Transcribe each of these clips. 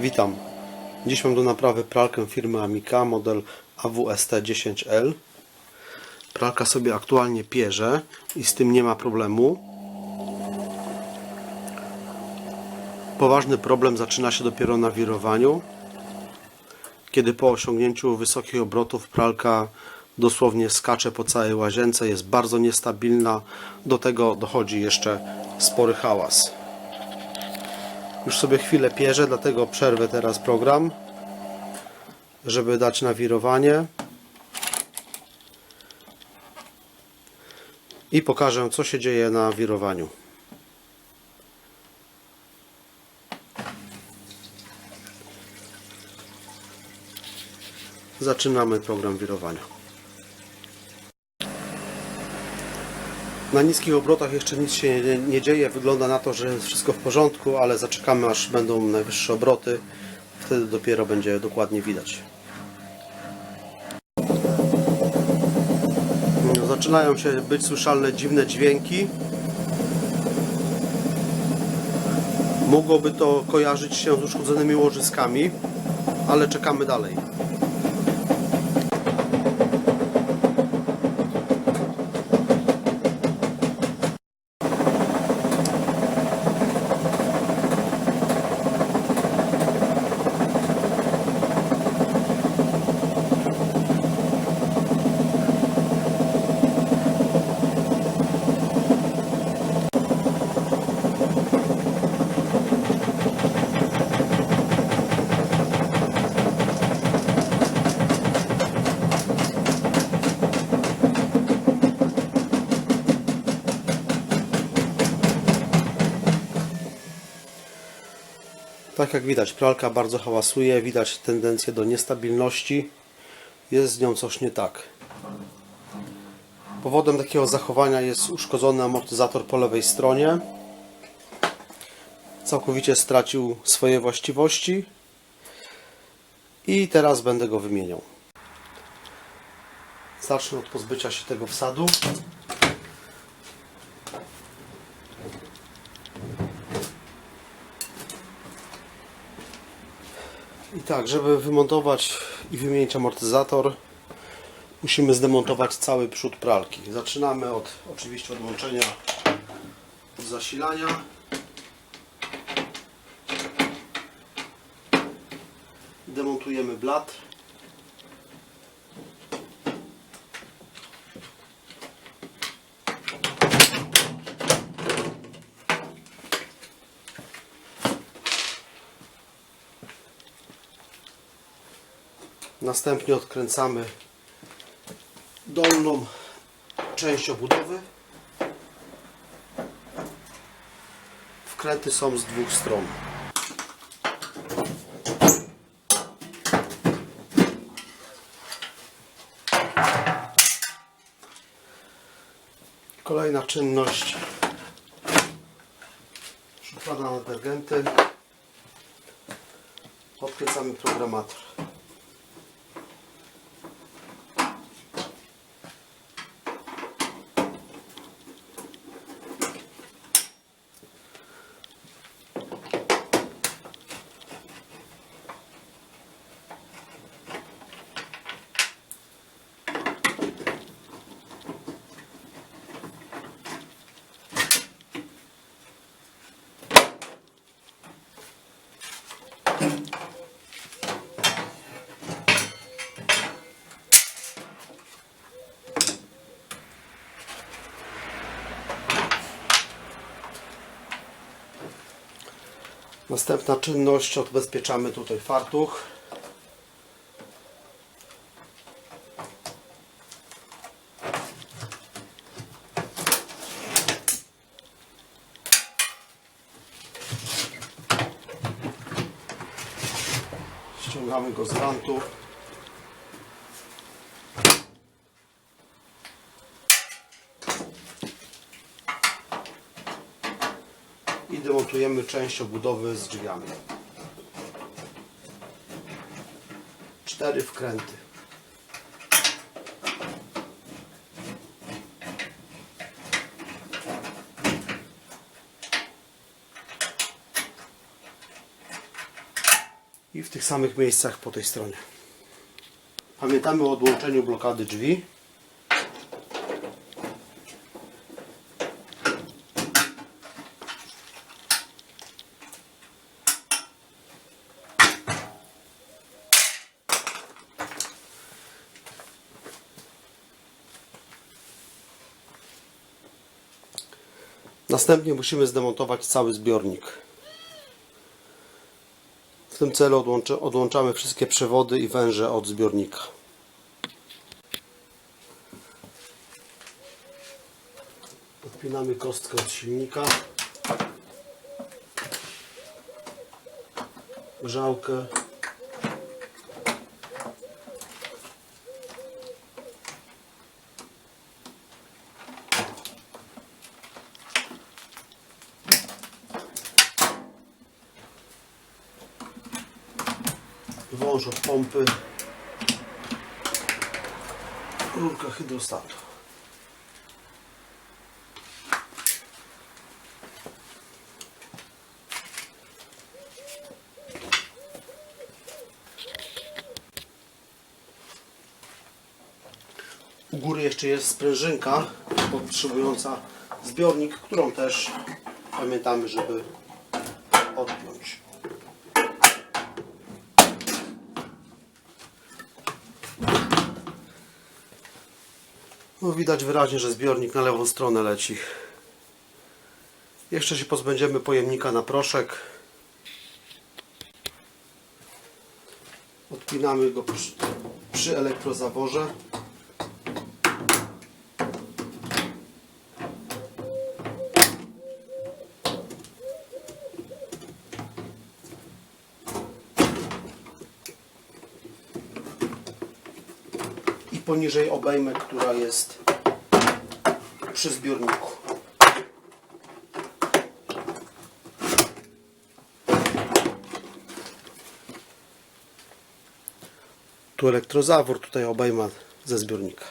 Witam. Dziś mam do naprawy pralkę firmy Amica model AWST10L. Pralka sobie aktualnie pierze i z tym nie ma problemu. Poważny problem zaczyna się dopiero na wirowaniu, kiedy po osiągnięciu wysokich obrotów pralka dosłownie skacze po całej łazience, jest bardzo niestabilna. Do tego dochodzi jeszcze spory hałas. Już sobie chwilę pierze, dlatego przerwę teraz program, żeby dać nawirowanie. I pokażę, co się dzieje na wirowaniu. Zaczynamy program wirowania. Na niskich obrotach jeszcze nic się nie, nie dzieje. Wygląda na to, że jest wszystko w porządku, ale zaczekamy aż będą najwyższe obroty. Wtedy dopiero będzie dokładnie widać. Zaczynają się być słyszalne dziwne dźwięki. Mogłoby to kojarzyć się z uszkodzonymi łożyskami, ale czekamy dalej. Tak jak widać, pralka bardzo hałasuje, widać tendencję do niestabilności. Jest z nią coś nie tak. Powodem takiego zachowania jest uszkodzony amortyzator po lewej stronie. Całkowicie stracił swoje właściwości. I teraz będę go wymieniał. Zacznę od pozbycia się tego wsadu. I tak, żeby wymontować i wymienić amortyzator, musimy zdemontować cały przód pralki. Zaczynamy od oczywiście odłączenia od zasilania. Demontujemy blat. Następnie odkręcamy dolną część obudowy. Wkręty są z dwóch stron. Kolejna czynność. Na detergenty. Odkręcamy programator. Następna czynność, odbezpieczamy tutaj fartuch. Ściągamy go z rantu. I demontujemy część obudowy z drzwiami. Cztery wkręty. i w tych samych miejscach po tej stronie. Pamiętamy o odłączeniu blokady drzwi. Następnie musimy zdemontować cały zbiornik. W tym celu odłączamy wszystkie przewody i węże od zbiornika. Odpinamy kostkę od silnika. Grzałkę. Wąż od pompy. Rurka hydrostatu. U góry jeszcze jest sprężynka podtrzymująca zbiornik, którą też pamiętamy, żeby odpiąć. No, widać wyraźnie, że zbiornik na lewą stronę leci. Jeszcze się pozbędziemy pojemnika na proszek. Odpinamy go przy, przy elektrozaworze. Poniżej obejmę, która jest przy zbiorniku. Tu elektrozawór, tutaj obejma ze zbiornika.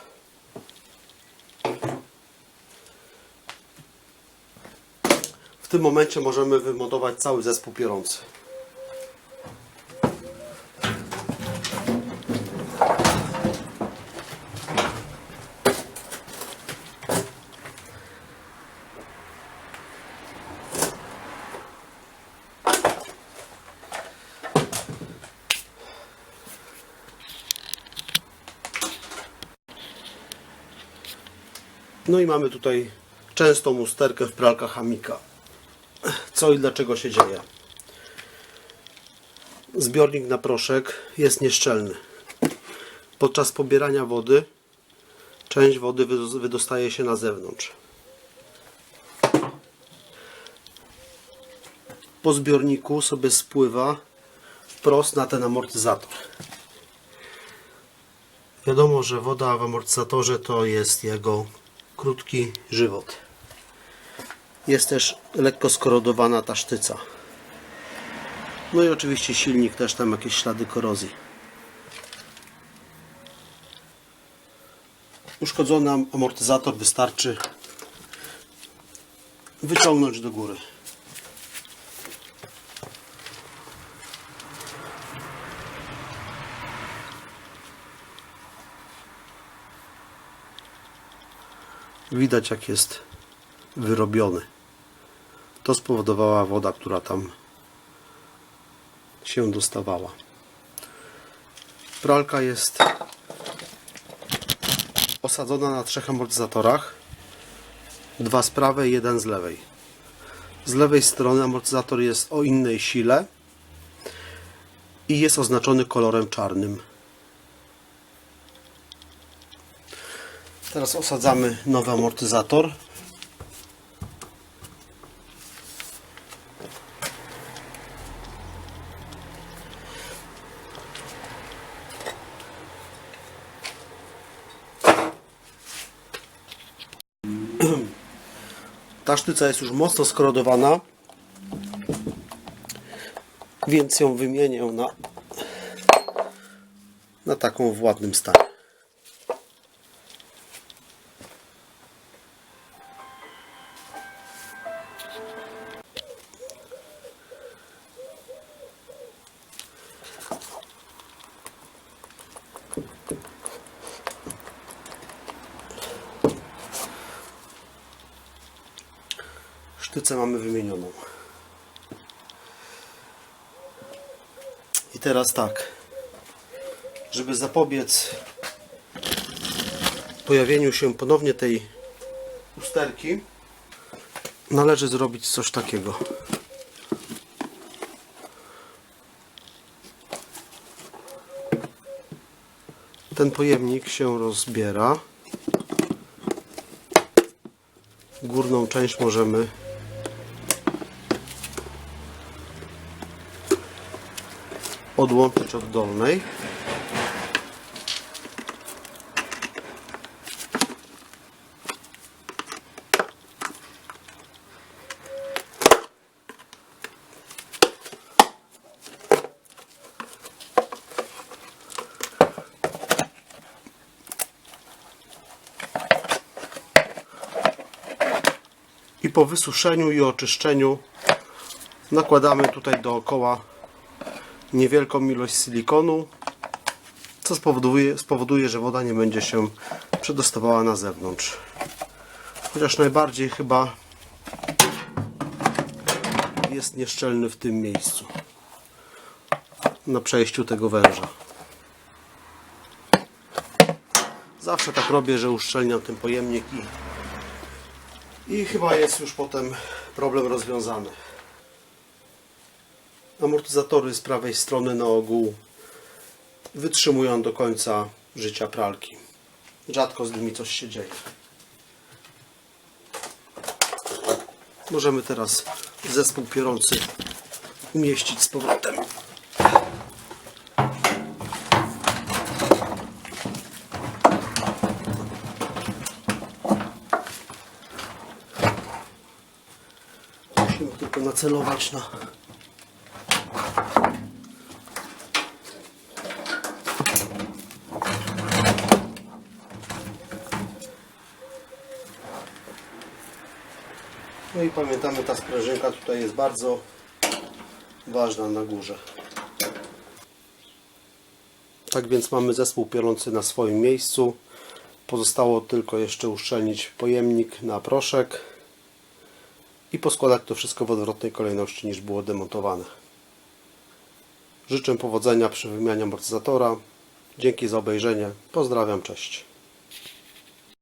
W tym momencie możemy wymontować cały zespół piorący. No i mamy tutaj częstą usterkę w pralkach Amika. Co i dlaczego się dzieje? Zbiornik na proszek jest nieszczelny. Podczas pobierania wody część wody wydo- wydostaje się na zewnątrz. Po zbiorniku sobie spływa wprost na ten amortyzator. Wiadomo, że woda w amortyzatorze to jest jego krótki żywot. Jest też lekko skorodowana ta sztyca. No i oczywiście silnik też tam jakieś ślady korozji. Uszkodzony am- amortyzator wystarczy wyciągnąć do góry. Widać jak jest wyrobiony. To spowodowała woda, która tam się dostawała. Pralka jest osadzona na trzech amortyzatorach. Dwa z prawej, jeden z lewej. Z lewej strony amortyzator jest o innej sile i jest oznaczony kolorem czarnym. Teraz osadzamy nowy amortyzator. Ta sztyca jest już mocno skorodowana, więc ją wymienię na, na taką w ładnym stanie. Sztycę mamy wymienioną. I teraz tak, żeby zapobiec pojawieniu się ponownie tej usterki, należy zrobić coś takiego. Ten pojemnik się rozbiera. Górną część możemy odłączyć od dolnej. Po wysuszeniu i oczyszczeniu nakładamy tutaj dookoła niewielką ilość silikonu, co spowoduje, spowoduje, że woda nie będzie się przedostawała na zewnątrz. Chociaż najbardziej chyba jest nieszczelny w tym miejscu na przejściu tego węża. Zawsze tak robię, że uszczelniam ten pojemnik i, i chyba jest już potem problem rozwiązany. Amortyzatory z prawej strony na ogół wytrzymują do końca życia pralki. Rzadko z nimi coś się dzieje. Możemy teraz zespół piorący umieścić z powrotem. Musimy tylko nacelować na No i pamiętamy, ta sprężynka tutaj jest bardzo ważna na górze. Tak więc mamy zespół piorący na swoim miejscu. Pozostało tylko jeszcze uszczelnić pojemnik na proszek i poskładać to wszystko w odwrotnej kolejności niż było demontowane. Życzę powodzenia przy wymianie amortyzatora. Dzięki za obejrzenie. Pozdrawiam, cześć.